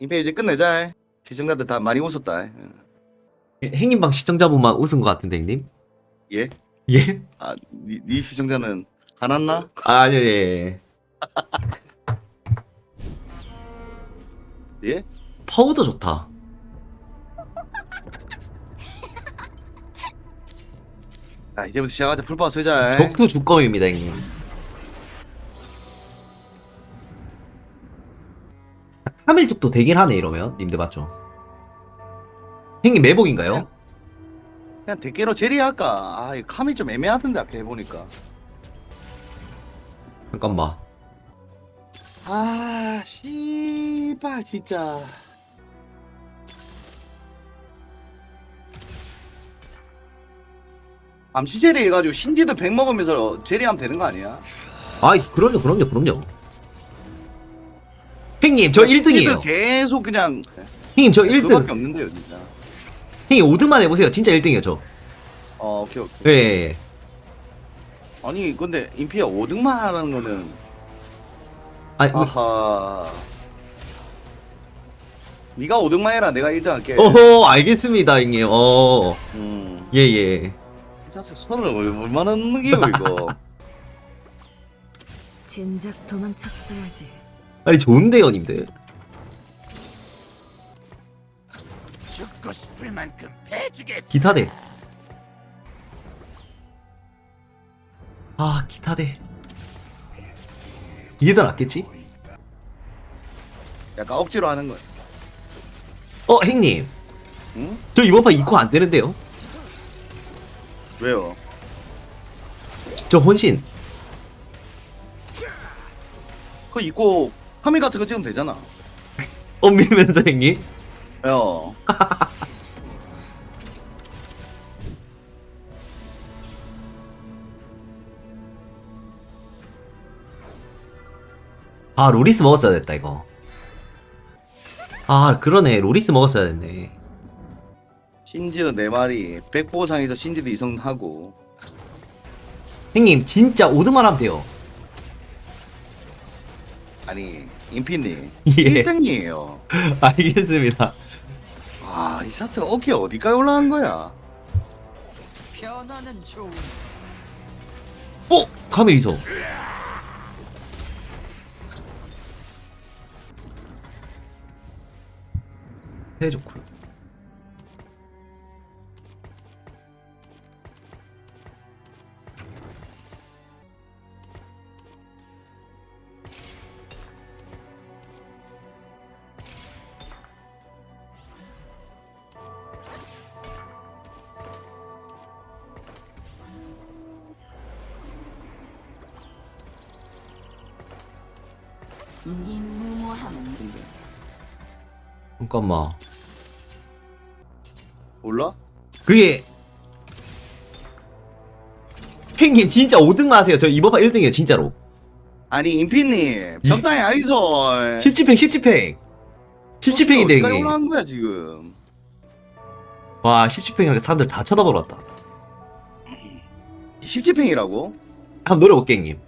이제 끝내자. 시청자들 다 많이 웃었다. 행님방 시청자분만 웃은 것 같은데 형님? 예? 예? 아, 니, 니 시청자는 화났나? 아, 아니요 예. 예? 파우더 좋다. 아, 이제부터 시작하자. 풀파 쓰자. 적도 주검입니다 형님. 카밀족도 되긴 하네 이러면 님들 맞죠? 형님 매복인가요? 그냥 대깨로 제리 할까? 아, 이 감이 좀 애매하던데 아까 해보니까. 잠깐만. 아, 씨발 진짜. 암시 제리 해가지고 신지도 100 먹으면서 제리하면 되는 거 아니야? 아이 그럼요 그럼요 그럼요. 형님 저 1등이에요. 신지도 계속 그냥 형님 저 그거밖에 1등. 없는데요, 진짜. 형님 5등만 해보세요. 진짜 1등이에요 저. 어, 오케이 오케이. 예, 예. 예. 아니 근데 인피야 5등만 하라는 거는 아니 아하. 네가 5등만 해라. 내가 1등 할게. 어허 알겠습니다 형님. 어. 음. 예 예. 이 자식 선을 얼- 얼마나 넘기고 이거. 진작 도망쳤어야지. 아니 좋은데요 님들. 죽고 싶을 만큼 패주겠어. 기타대. 아 기타대. 이게 더 낫겠지? 약간 억지로 하는 거야. 어 형님. 응? 저 이번 판 이코 안 되는데요? 왜요? 저 혼신. 그거 입고 카미 같은 거 찍으면 되잖아. 엇밀면서 형님. 야. 아 로리스 먹었어야 됐다 이거. 아 그러네 로리스 먹었어야 됐네. 신지도 네 마리. 백보상에서 신지도 이성하고. 형님 진짜 5등만 하면 돼요. 아니 인피님 예. 1등이에요. 알겠습니다. 아, 이 샤스가 어깨 어디까지 올라간 거야? 변화는 좋은. 어 카멜이소. 해줬고. 네 무모함은 잠깐만. 몰라? 그게 형님 진짜 5등만 하세요. 저 이번 판 1등이에요 진짜로. 아니 인피님 적당히 아이소. 10지팽 10지팽. 10지팽인데 어디까지 형님. 올라간 거야 지금? 와 10지팽이라니까 사람들 다 쳐다보러 왔다. 10지팽이라고? 한번 노려볼게 형님.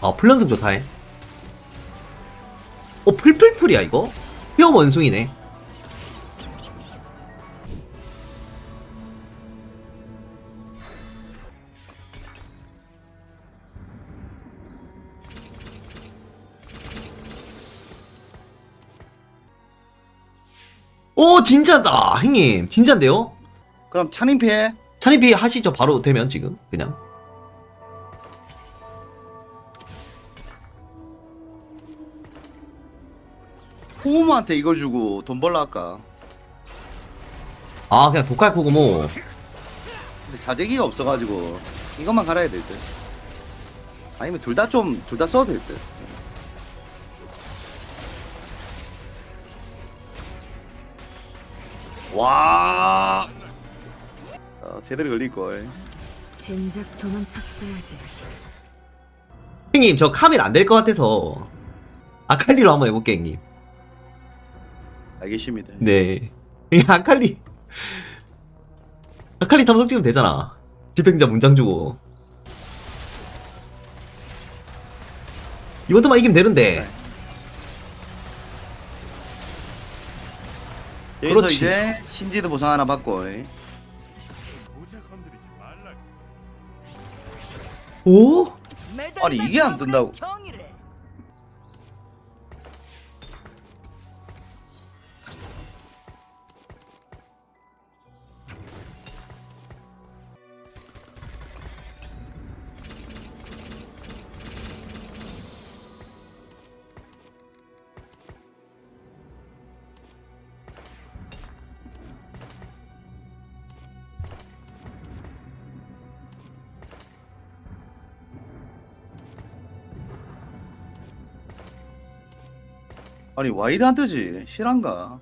아 플런승 좋다 해. 어 풀풀풀이야 이거? 뼈 원숭이네. 오 진짜다 형님 진짜인데요? 그럼 찬인 피해? 찬입이 하시죠 바로 되면 지금 그냥 호모한테 이걸 주고 돈 벌라 할까? 아 그냥 독할 코고 뭐 근데 자재기가 없어가지고 이것만 갈아야 될 듯. 아니면 둘 다 좀 둘 다 써도 될 듯. 와. 어, 제대로 걸릴 걸. 진작 도망쳤어야지. 형님 저 카밀 안 될 것 같아서 아칼리로 한번 해볼게 형님 알겠습니다. 네 형님 아칼리 아칼리 삼성 찍으면 되잖아 집행자 문장 주고 이번 도만 이기면 되는데. 여기서 그렇지. 이제 신지드 보상 하나 받고 이. 오? 아니, 이게 안 뜬다고. 아니 와이드 안 뜨지 실한가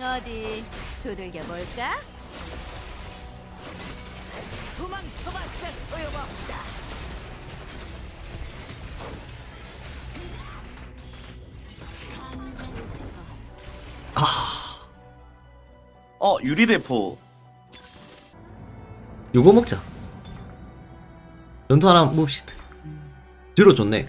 어디 두들겨 볼까? 도망쳐봤자 소용없 어 유리대포 요거 먹자. 연투 하나 봅시다. 뒤로 좋네.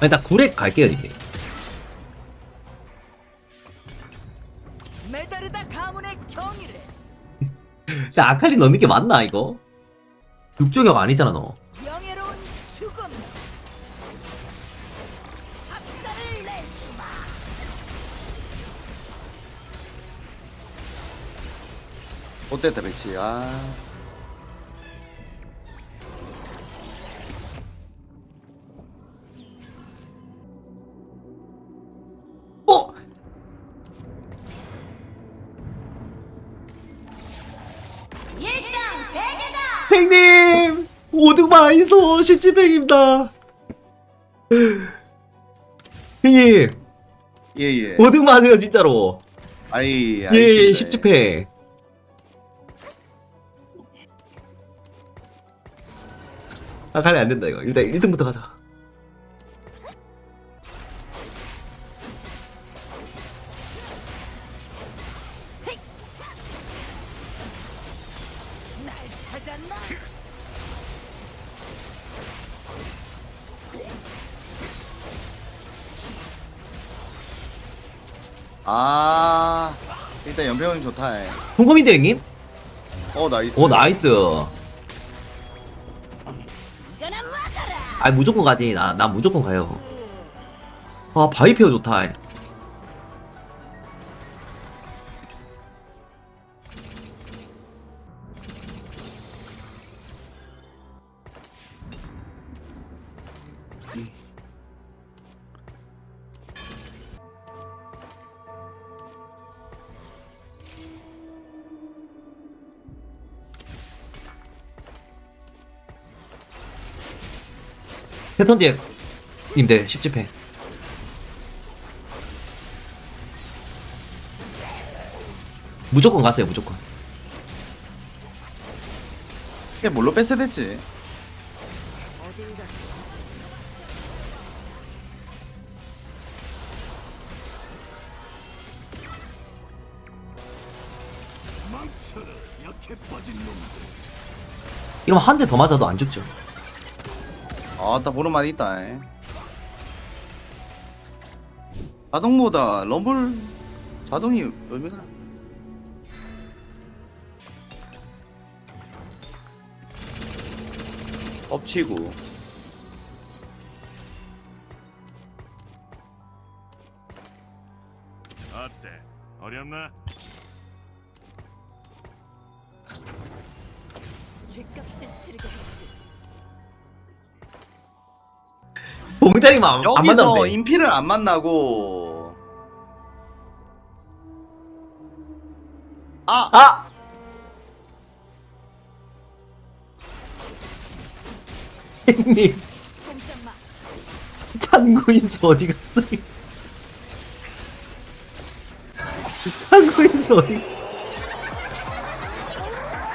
나 구렉 갈게요, 이게. 메다르다 가문의 경이래. 야, 아칼리 넣는 게 맞나, 이거? 육조격 아니잖아, 너. 명예로운 죽음. 내주마. 못됐다 배치 아 마이소 17팩입니다. 형님, 예예 5등 마세요, 진짜로. 아이 예, 아이, 10팩. 아, 가면 안 된다, 이거. 일단 1등부터 가자. 날 찾았나? 아 일단 연평이 좋다 이. 홍범인데, 형님? 어 나이스 오, 나이스. 아, 무조건 가지. 나, 나 무조건 가요. 아, 바이페어 좋다. 패턴 뒤에 님들 10집회 무조건 갔어요 무조건. 이게 뭘로 뺐어야 됐지. 이러면 한 대 더 맞아도 안 죽죠 아따 보는 맛 있다 이. 자동보다 럼블 자동이 의미가 엎치고 어때? 어렵나? 죗값을 치르겠지. 봉다리만 안 여기서 만났네 인피를 안 만나고 아! 아! 형님. 창고인수 어디 갔어요? 창고인수 어디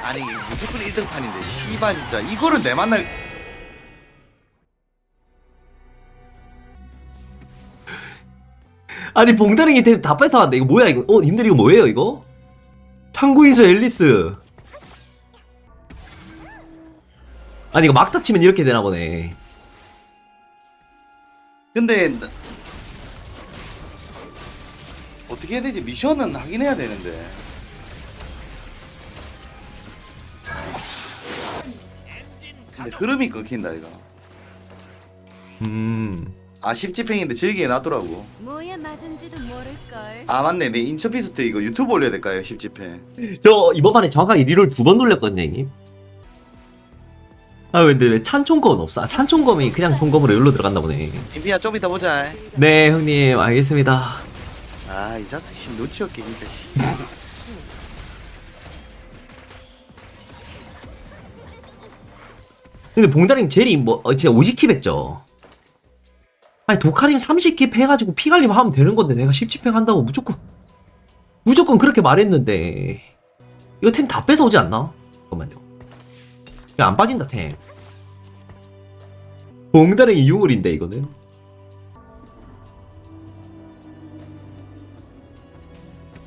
아니 무조건 1등 판인데 씨발 진짜 이거를 내 만날 아니 봉다랭이 템 다 뺏어왔네. 이거 뭐야 이거? 어 님들 이거 뭐예요 이거? 창고인수 앨리스. 아니 이거 막다 치면 이렇게 되나 보네. 근데 나- 어떻게 해야 되지? 미션은 하긴 해야 되는데. 근데 흐름이 끊긴다 이거. 음 아 10집행인데 즐기게 놔두라고. 뭐에 맞은지도 모를걸. 아 맞네. 내 인처피스트 이거 유튜브 올려야 될까요 10집행 저 이번 판에 정확하게 리롤 두 번 돌렸거든요 형님. 아 근데 왜 찬총검은 없어? 아 찬총검이 그냥 총검으로 여기로 들어갔나 보네. 인피야 좀 이따 보자. 네 형님. 알겠습니다. 아이 자식 씨 눈치 없게 진짜 씨. 근데 봉다님 젤이 뭐 어, 진짜 50킵 했죠 아니 도카님 30킵 해가지고 피갈림 하면 되는 건데 내가 10킵 한다고 무조건 무조건 그렇게 말했는데 이거 템 다 뺏어오지 않나? 잠깐만요. 이거 안 빠진다 템. 봉다랭이 유물인데 이거는?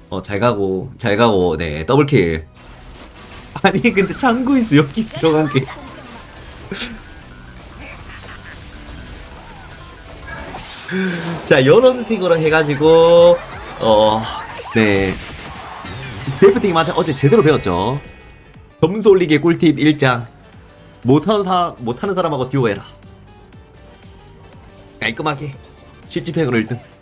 어 잘 가고 잘 가고. 네 더블킬. 아니 근데 창구인수 여기 들어간 게 자, 이런 식으로 해가지고, 어, 네. 데프팅한테 어제 제대로 배웠죠. 점수 올리기 꿀팁 1장. 못하는 사람, 못하는 사람하고 듀오해라. 깔끔하게. 실집행으로 1등.